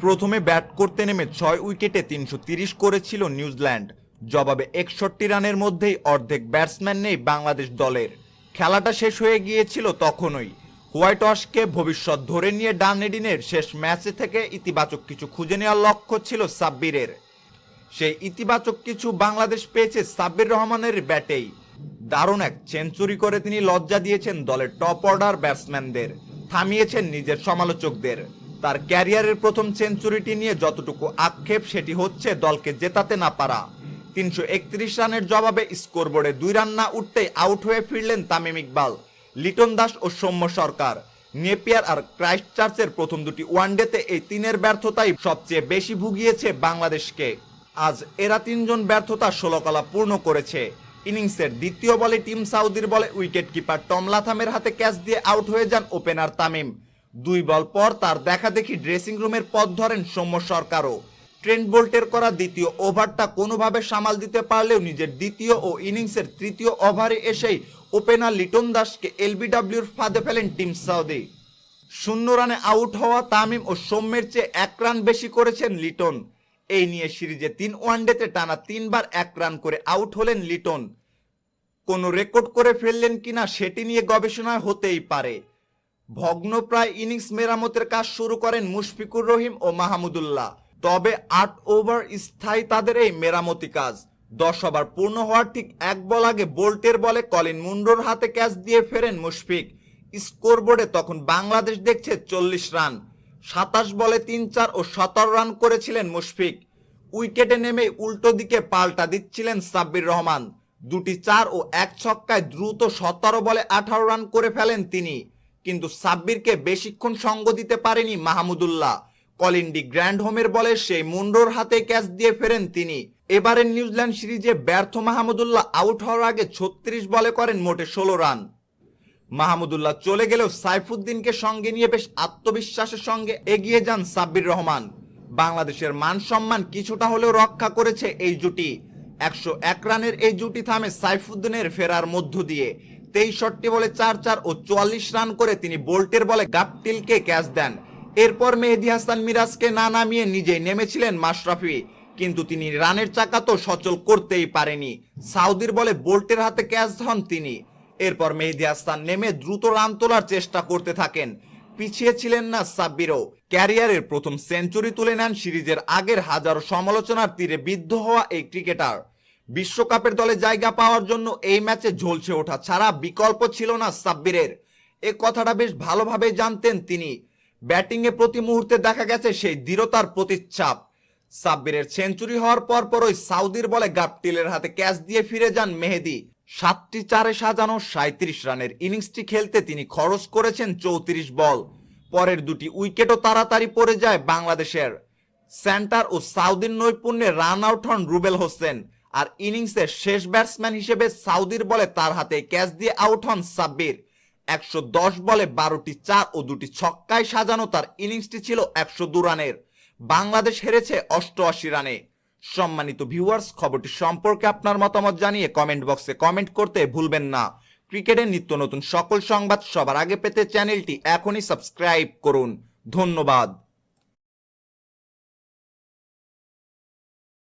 প্রথমে ব্যাট করতে নেমে ছয় উইকেটে তিনশো করেছিল নিউজিল্যান্ড। জবাবে একষট্টি রানের মধ্যেই অর্ধেক ব্যাটসম্যান নেই বাংলাদেশ দলের। খেলাটা শেষ হয়ে গিয়েছিল তখনই। হোয়াইট ওয়াশকে ভবিষ্যৎ ধরে নিয়ে ডানেডিনের শেষ ম্যাচে থেকে ইতিবাচক কিছু খুঁজে নেওয়ার লক্ষ্য ছিল সাব্বিরের। সেই ইতিবাচক কিছু বাংলাদেশ পেয়েছে সাব্বির রহমানের ব্যাটেই। দারুণ এক সেঞ্চুরি করে তিনি লজ্জা দিয়েছেন দলের টপ অর্ডার ব্যাটসম্যানদের। থামিয়েছেন নিজের সমালোচকদের। তার ক্যারিয়ারের প্রথম সেঞ্চুরিটি নিয়ে যতটুকু আক্ষেপ, সেটি হচ্ছে দলকে জেতাতে না পারা। তিনশো একত্রিশ রানের জবাবে স্কোরবোর্ডে দুই রান না উঠতেই আউট হয়ে ফিরলেন তামিম ইকবাল, লিটন দাস ও সৌম্য সরকার। নেপিয়ার আর ক্রাইস্ট চার্চের প্রথম দুটি ওয়ানডেতে এই তিনের ব্যর্থতাই সবচেয়ে বেশি ভুগিয়েছে বাংলাদেশকে। আজ এরা তিনজন ব্যর্থতা ষোলকলা পূর্ণ করেছে। ইনিংসের দ্বিতীয় বলে টিম সাউদির বলে উইকেট কিপার টম লাথামের হাতে ক্যাচ দিয়ে আউট হয়ে যান ওপেনার তামিম। দুই বল পর তার দেখা দেখি ড্রেসিং রুমের পথ ধরেন সৌম্য সরকারও। ট্রেন্ট বোল্টের করা দ্বিতীয় ওভারটা কোনোভাবে সামাল দিতে পারলেও নিজের দ্বিতীয় ও ইনিংসের তৃতীয় ওভারে এসেই ওপেনার লিটন দাসকে এলবিডব্লিউর ফাঁদে ফেলেন টিম সাউদি শূন্য রানে আউট হওয়া তামিম ও সৌম্যের চেয়ে এক রান বেশি করেছেন লিটন। এই নিয়ে সিরিজে তিন ওয়ানডেতে টানা তিনবার এক রান করে আউট হলেন লিটন। কোনো রেকর্ড করে ফেললেন কিনা সেটি নিয়ে গবেষণা হতেই পারে। ভগ্নপ্রায় ইনিংস মেরামতের কাজ শুরু করেন মুশফিকুর রহিম ও মাহমুদুল্লাহ। তবে আট ওভার স্থায়ী তাদের এই মেরামতি কাজ। দশ ওভার পূর্ণ হওয়ার ঠিক এক বল আগে বোল্টের বলে কলিন মুন্ডোর হাতে ক্যাচ দিয়ে ফেরেন মুশফিক। স্কোরবোর্ডে তখন বাংলাদেশ দেখছে চল্লিশ রান। সাতাশ বলে তিন চার ও সতেরো রান করেছিলেন মুশফিক। উইকেটে নেমে উল্টো দিকে পাল্টা দিচ্ছিলেন সাব্বির রহমান। দুটি চার ও এক ছক্কায় দ্রুত সতেরো বলে আঠারো রান করে ফেলেন তিনি। কিন্তু সাব্বিরকে বেশিক্ষণ সঙ্গ দিতে পারেনি মাহমুদুল্লাহ। কলিন্ডি গ্র্যান্ড হোমের বলে সেই মুন্ডোর হাতে ক্যাচ দিয়ে ফেরেন তিনি। এবারের নিউজিল্যান্ড সিরিজে ব্যর্থ মাহমুদুল্লাহ আউট হওয়ার আগে ছত্রিশ বলে করেন মোটে ষোলো রান। মাহমুদুল্লাহ চলে গেলেও সাইফুদ্দিনকে সঙ্গে নিয়ে বেশ আত্মবিশ্বাসের সঙ্গে এগিয়ে যান সাব্বির রহমান। বাংলাদেশের মান সম্মান কিছুটা হলেও রক্ষা করেছে এই জুটি। একশো এক রানের এই জুটি থামে সাইফুদ্দিনের ফেরার মধ্য দিয়ে। তেইশটি বলে চার চার ও চুয়াল্লিশ রান করে তিনি বোল্টের বলে গাপটিলকে ক্যাচ দেন। এরপর মেহেদি হাসান মিরাজকে না নামিয়ে নিজেই নেমেছিলেন মাশরাফি। কিন্তু তিনি রানের চাকা তো সচল করতেই পারেনি। সাউদির বলে বোল্টের হাতে ক্যাচ হন তিনি। এরপর মেহেদি হাসান নেমে দ্রুত রান তোলার চেষ্টা করতে থাকেন। পিছিয়ে ছিলেন না সাব্বিরও। ক্যারিয়ারের প্রথম সেঞ্চুরি তুলে নেন সিরিজের আগের হাজারো সমালোচনার তীরে বিদ্ধ হওয়া এই ক্রিকেটার। বিশ্বকাপের দলে জায়গা পাওয়ার জন্য এই ম্যাচে ঝলসে ওঠা ছাড়া বিকল্প ছিল না সাব্বিরের। এ কথাটা বেশ ভালোভাবে জানতেন তিনি। ব্যাটিংয়ে প্রতি মুহূর্তে দেখা গেছে সেই দৃঢ়তার প্রতিচ্ছাপ। সাব্বিরের সেঞ্চুরি হওয়ার পর পরই সাউদির বলে গাপটিলের হাতে ক্যাচ দিয়ে ফিরে যান মেহেদি। সাতটি চারে সাজানো সাঁত্রিশ রানের ইনিংসটি খেলতে তিনি খরচ করেছেন চৌত্রিশ বল। পরের দুটি উইকেটও তাড়াতাড়ি পড়ে যায় বাংলাদেশের। সেন্টার ও সাউদির নৈপুণ্যে রান আউট হন রুবেল হোসেন। আর ইনিংসের শেষ ব্যাটসম্যান হিসেবে সাউদির বলে তার হাতে ক্যাচ দিয়ে আউট হন সাব্বির। একশো দশ বলে বারোটি চার ও দুটি ছক্কায় সাজানো তার ইনিংসটি ছিল একশো দু রানের। বাংলাদেশ হেরেছে অষ্টআশি রানে। সম্মানিত ভিউয়ার্স, খবরটি সম্পর্কে আপনার মতামত জানিয়ে কমেন্ট বক্সে কমেন্ট করতে ভুলবেন না। ক্রিকেটের নিত্য নতুন সকল সংবাদ সবার আগে পেতে চ্যানেলটি এখনই সাবস্ক্রাইব করুন। ধন্যবাদ।